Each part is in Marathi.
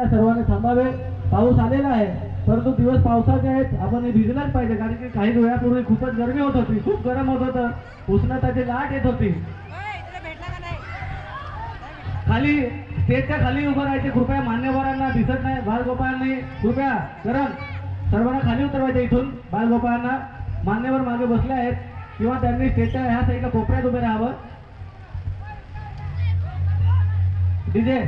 सर्वांनी थांबावे. पाऊस आलेला आहे परंतु दिवस पावसाचे आहेत. आपण हे भिजलाच पाहिजे कारण की काही वेळापूर्वी खूपच गरमी होत होती खूप गरम होत होतं. उष्णताची लाट येत होती. खाली स्टेजच्या खाली उभं राहायचे कृपया मान्यवरांना दिसत नाही बालगोपाळांनी कृपया करण. सर्वांना खाली उतरवायचे इथून बालगोपाळांना मान्यवर मागे बसले आहेत किंवा त्यांनी स्टेजच्या ह्या साईडला कोपऱ्यात उभे राहावं. डीजे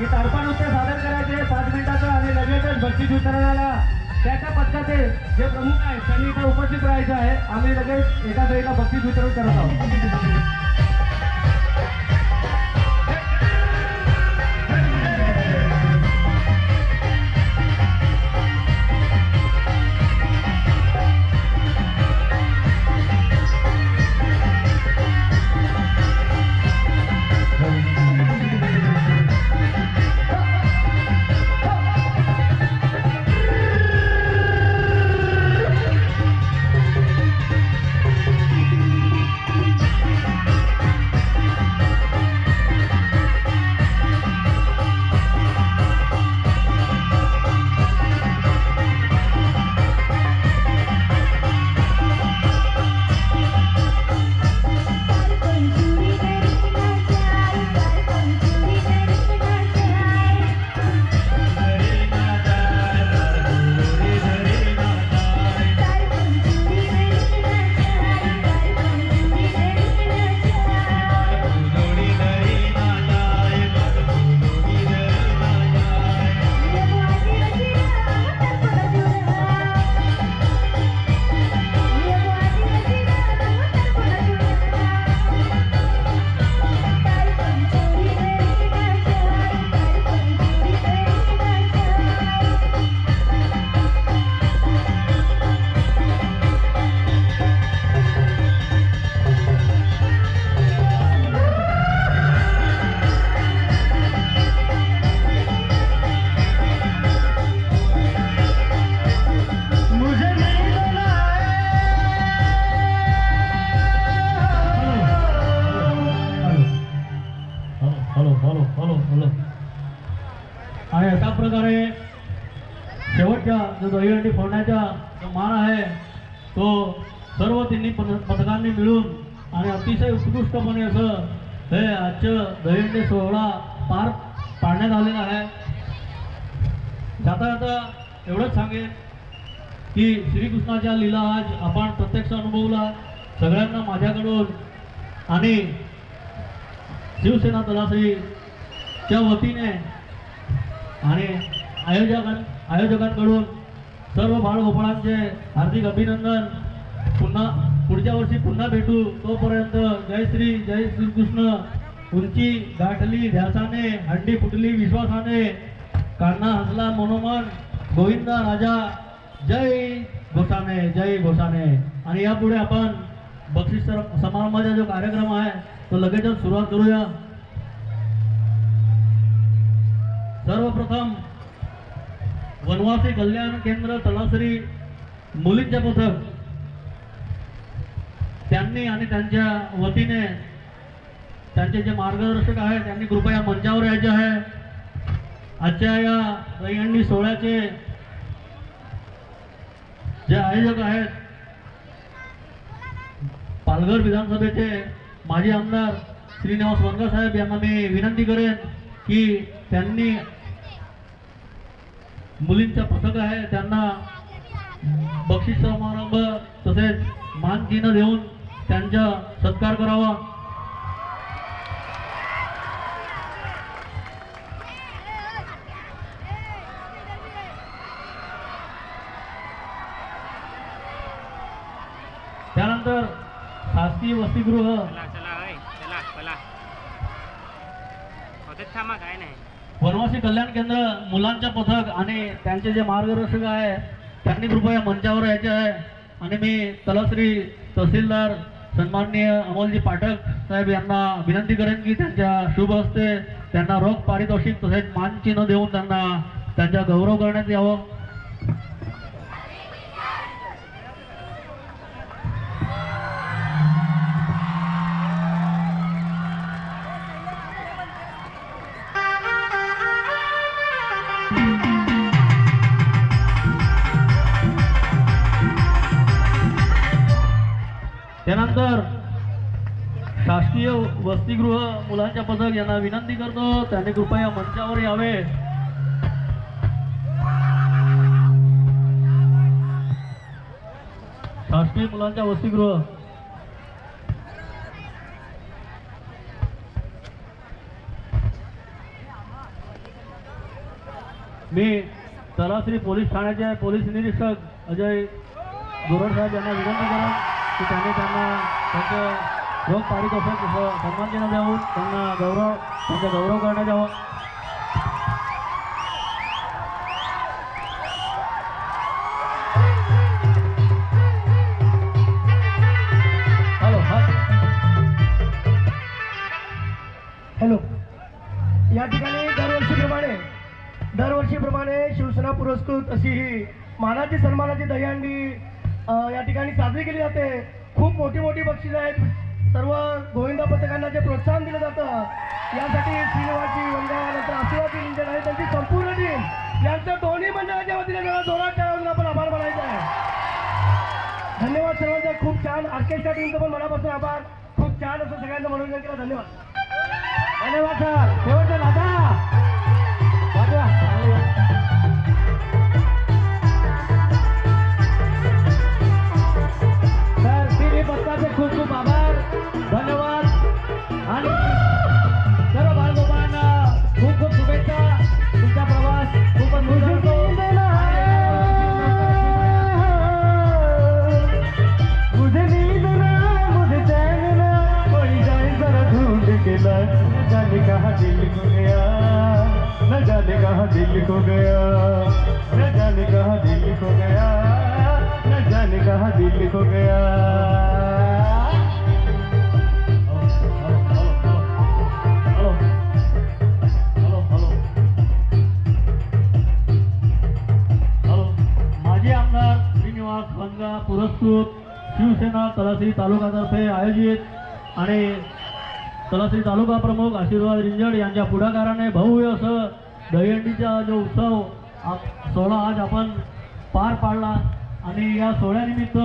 की तर्पण नृत्य सादर करायचे पाच मिनिटाचं आणि लगेचच बक्षीस वितरणाला त्याच्या पक्षाचे जे प्रमुख आहेत त्यांनी इथं उपस्थित राहायचं आहे. आम्ही लगेच एका बक्षीस वितरण करत आहोत. शेवटच्या जो दहीहंडी फोडण्याचा जो मान आहे तो सर्व तिन्ही पथ- पथकांनी मिळून आणि अतिशय उत्कृष्टपणे असं हे आजचं दहीहंडी सोहळा पार पाडण्यात आलेला आहे. जाता जाता एवढंच सांगेन की श्रीकृष्णाच्या लीला आज आपण प्रत्यक्ष अनुभवला सगळ्यांना माझ्याकडून आणि शिवसेना तलासरीच्या वतीने आणि आयोजकां आयोजकांकडून सर्व बाळगोपाळांचे हार्दिक अभिनंदन. पुन्हा पुढच्या वर्षी पुन्हा भेटू. तोपर्यंत जय श्री जय श्रीकृष्ण. उंची गाठली ध्यासाने हंडी फुटली विश्वासाने. कान्हा हसला मनोमन. गोविंदा राजा. जय घोषाने जय घोषाने आणि यापुढे आपण बक्षीस समारंभाचा जो कार्यक्रम आहे तो लगेचच सुरुवात करूया. वनवासी कल्याण केंद्र तलासरी मुलींचे पथक. त्यांनी आणि त्यांच्या वतीने त्यांचे जे मार्गदर्शक आहेत त्यांनी कृपया मंचावर यायचे आहे. आजच्या या दहीहंडी सोहळ्याचे जे आयोजक आहेत पालघर विधानसभेचे माजी आमदार श्रीनिवास वनगा साहेब यांना मी विनंती करेन की त्यांनी मुलींच्या पथक आहे त्यांना बक्षीस समारंभ तसेच मानचिन्ह देऊन त्यांचा सत्कार करावा. त्यानंतर शासकीय वसतिगृह. चला चला चला थांबा काय नाही. वनवासी कल्याण केंद्र मुलांच्या पथक आणि त्यांचे जे मार्गदर्शक आहे त्यांनी कृपया मंचावर यायचे आहे. आणि मी तलाश्री तहसीलदार सन्माननीय अमोलजी पाठक साहेब यांना विनंती करेन की त्यांच्या शुभ हस्ते त्यांना रोख पारितोषिक तसेच मानचिन्ह देऊन त्यांना त्यांचा गौरव करण्यात यावं. त्यानंतर शासकीय वसतिगृह मुलांच्या पथक यांना विनंती करतो. त्यांनी कृपया मंचावर यावे. शासकीय मुलांच्या वसतिगृह. मी तलाश्री पोलीस ठाण्याचे पोलीस निरीक्षक अजय गोरड साहेब यांना विनंती करा की त्याने त्यांना त्यांचं रोख पारितोषिक सन्मानचिन्ह देऊन त्यांना गौरव त्यांचा गौरव करण्यात यावं. Hello hello. या ठिकाणी दरवर्षीप्रमाणे दरवर्षीप्रमाणे शिवसेना पुरस्कृत अशी ही मानाची सन्मानाची दहीहंडी या ठिकाणी साजरी केली जाते. खूप मोठी मोठी बक्षीस आहेत. सर्व गोविंदा पथकांना जे प्रोत्साहन दिलं जातं यासाठी श्रीनिवासजी वंगा नंतर आशीर्वाद इंजन आहे त्यांची संपूर्ण टीम यांचं दोन्ही मंडळाच्या वतीने जरा जोरात टाळून आपण आभार मानायचा आहे. धन्यवाद सर्वांचा. खूप छान आर्केस्ट्रा टीमचं पण मनापासून आभार. खूप छान असं सगळ्यांचं मनोरंजन केलं. धन्यवाद. धन्यवाद सर न जाने दिल गया न जाने दिल गया। हॅलो माजी आमदार श्रीनिवास वनगा पुरस्कृत शिवसेना तलासरी तालुकातर्फे आयोजित आणि तलासरी तालुका प्रमुख आशीर्वाद रिंजड यांच्या पुढाकाराने भव्य असं दहीहंडीचा जो उत्सव आप- सोहळा आज आपण पार पाडला. आणि या सोहळ्यानिमित्त